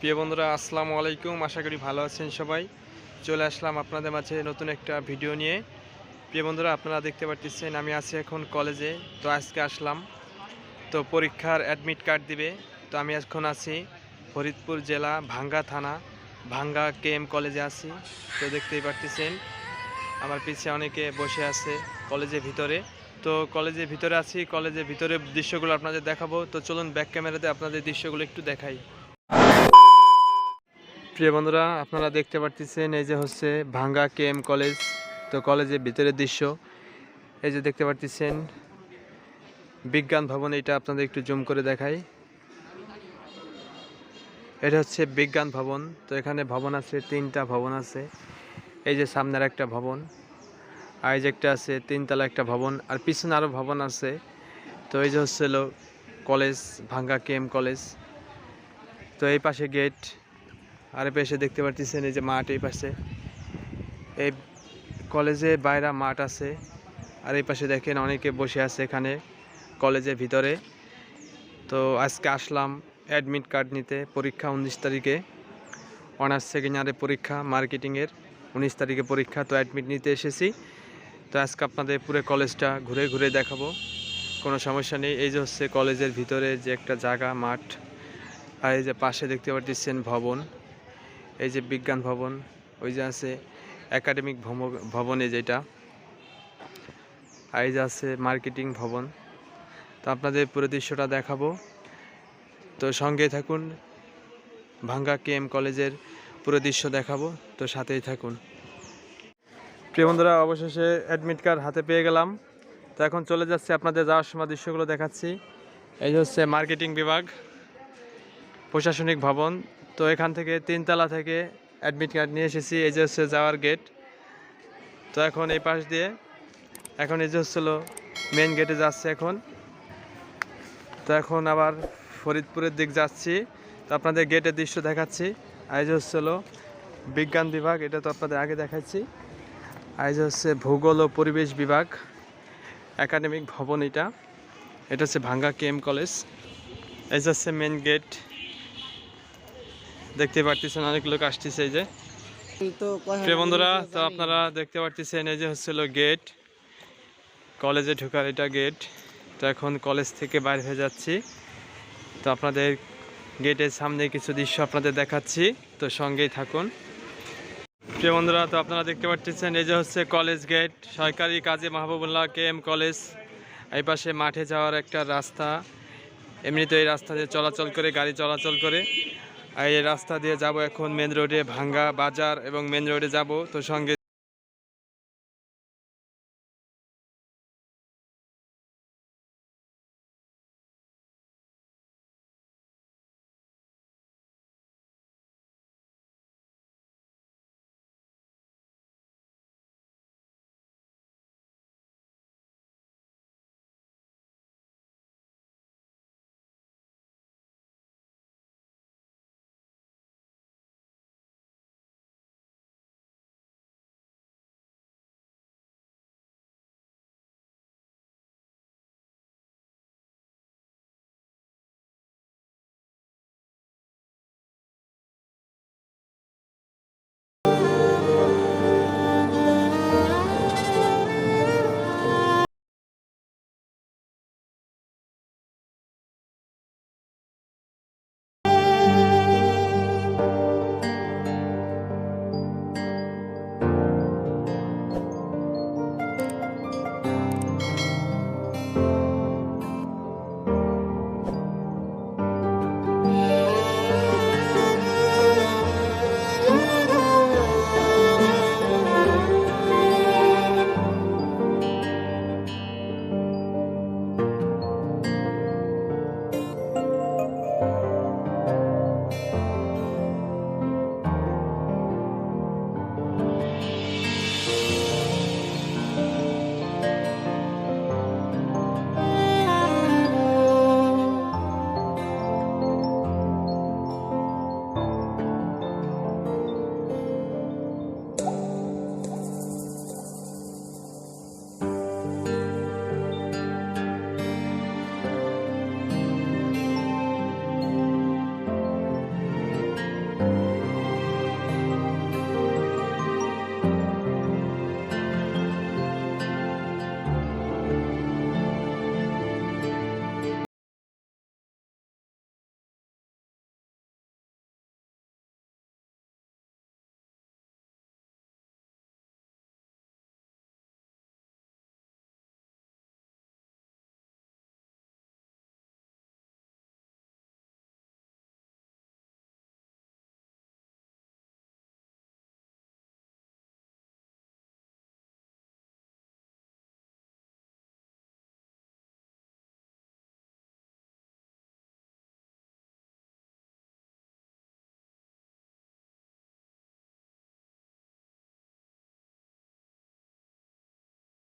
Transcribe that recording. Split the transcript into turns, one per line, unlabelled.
প্রিয় বন্ধুরা, আসসালামু আলাইকুম। আশা করি ভালো আছেন সবাই। চলে আসলাম আপনাদের মাঝে নতুন একটা ভিডিও নিয়ে। প্রিয় বন্ধুরা, আপনারা দেখতে পাচ্ছেন আমি আছি এখন কলেজে, তো আজকে আসলাম। তো পরীক্ষার অ্যাডমিট কার্ড দিবে। তো আমি এখন আছি ফরিদপুর জেলা, ভাঙ্গা থানা, ভাঙ্গা কে এম কলেজে আছি। তো দেখতেই পারতেছেন, আমার পিছে অনেকে বসে আছে কলেজের ভিতরে। তো কলেজের ভিতরে আছি, কলেজের ভিতরে দৃশ্যগুলো আপনাদের দেখাবো। তো চলুন ব্যাক ক্যামেরাতে আপনাদের দৃশ্যগুলো একটু দেখাই। প্রিয় বন্ধুরা, আপনারা দেখতে পাচ্ছেন এই যে হচ্ছে ভাঙ্গা কে এম কলেজ, তো কলেজের ভিতরের দৃশ্য। এই যে দেখতে পাচ্ছেন বিজ্ঞান ভবন, এটা আপনাদের একটু জুম করে দেখাই। এটা হচ্ছে বিজ্ঞান ভবন, তো এখানে ভবন আছে, তিনটা ভবন আছে। এই যে সামনের একটা ভবন, আর এই যে একটা আছে, তিনতলা একটা ভবন, আর পিছনে আরও ভবন আছে। তো এই যে হচ্ছে কলেজ, ভাঙ্গা কে এম কলেজ। তো এই পাশে গেট আর পাশে দেখতে পারতেছেন এই যে মাঠ এই পাশে। এই কলেজে বাইরা মাঠ আছে। আর এই পাশে দেখেন অনেকে বসে আছে এখানে কলেজের ভিতরে। তো আজকে আসলাম অ্যাডমিট কার্ড নিতে, পরীক্ষা উনিশ তারিখে। অনার্স সেকেন্ড ইয়ারের পরীক্ষা মার্কেটিংয়ের উনিশ তারিখে পরীক্ষা, তো অ্যাডমিট নিতে এসেছি। তো আজকে আপনাদের পুরো কলেজটা ঘুরে ঘুরে দেখাবো। কোনো সমস্যা নেই। এই যে হচ্ছে কলেজের ভিতরে যে একটা জায়গা, মাঠ। আর এই যে পাশে দেখতে পাচ্ছেন ভবন। এই যে বিজ্ঞান ভবন, ওই যে আছে একাডেমিক ভবনে যেটা। এই যে আছে মার্কেটিং ভবন। তো আপনাদের পুরো দৃশ্যটা দেখাবো। তো সঙ্গে থাকুন, ভাঙ্গা কে এম কলেজের পুরো দৃশ্য দেখাবো। তো সাথেই থাকুন। প্রিয় বন্ধুরা, অবশেষে অ্যাডমিট কার্ড হাতে পেয়ে গেলাম। তো এখন চলে যাচ্ছে আপনাদের যাওয়ার সময় দৃশ্যগুলো দেখাচ্ছি। এই হচ্ছে মার্কেটিং বিভাগ, প্রশাসনিক ভবন তো এখান থেকে তিনতলা থেকে অ্যাডমিট কার্ড নিয়ে এসেছি, এই যে হচ্ছে যাওয়ার গেট তো এখন এই পাশ দিয়ে, এখন এই যে হচ্ছিল মেন গেটে যাচ্ছে এখন। তো এখন আবার ফরিদপুরের দিক যাচ্ছি, তো আপনাদের গেটের দৃশ্য দেখাচ্ছি। যে হচ্ছিল বিজ্ঞান বিভাগ, এটা তো আপনাদের আগে দেখাচ্ছি। যে হচ্ছে ভূগোল ও পরিবেশ বিভাগ একাডেমিক ভবন এটা। এটা হচ্ছে ভাঙ্গা কে এম কলেজ। এই যে হচ্ছে মেন গেট দেখতে পারতেছেন অনেক লোক আসতেছে এই যে।
তো
প্রিয় বন্ধুরা তো আপনারা দেখতে পারতেছেন এই যে হচ্ছিল গেট। কলেজে ঢোকার এটা গেট। তো এখন কলেজ থেকে বাইরে হয়ে যাচ্ছি। তো আপনাদের গেটের সামনে কিছু দৃশ্য আপনাদের দেখাচ্ছি। তো সঙ্গেই থাকুন। প্রিয় বন্ধুরা তো আপনারা দেখতে পাচ্ছেন এই যে হচ্ছে কলেজ গেট। সরকারি Kazi Mahbubullah K M college. এই পাশে মাঠে যাওয়ার একটা রাস্তা। এমনিতে এই রাস্তা দিয়ে চলাচল করে গাড়ি চলাচল করে। এই রাস্তা দিয়ে যাব এখন মেন রোডে ভাঙ্গা বাজার এবং মেন রোডে যাব। তো সঙ্গে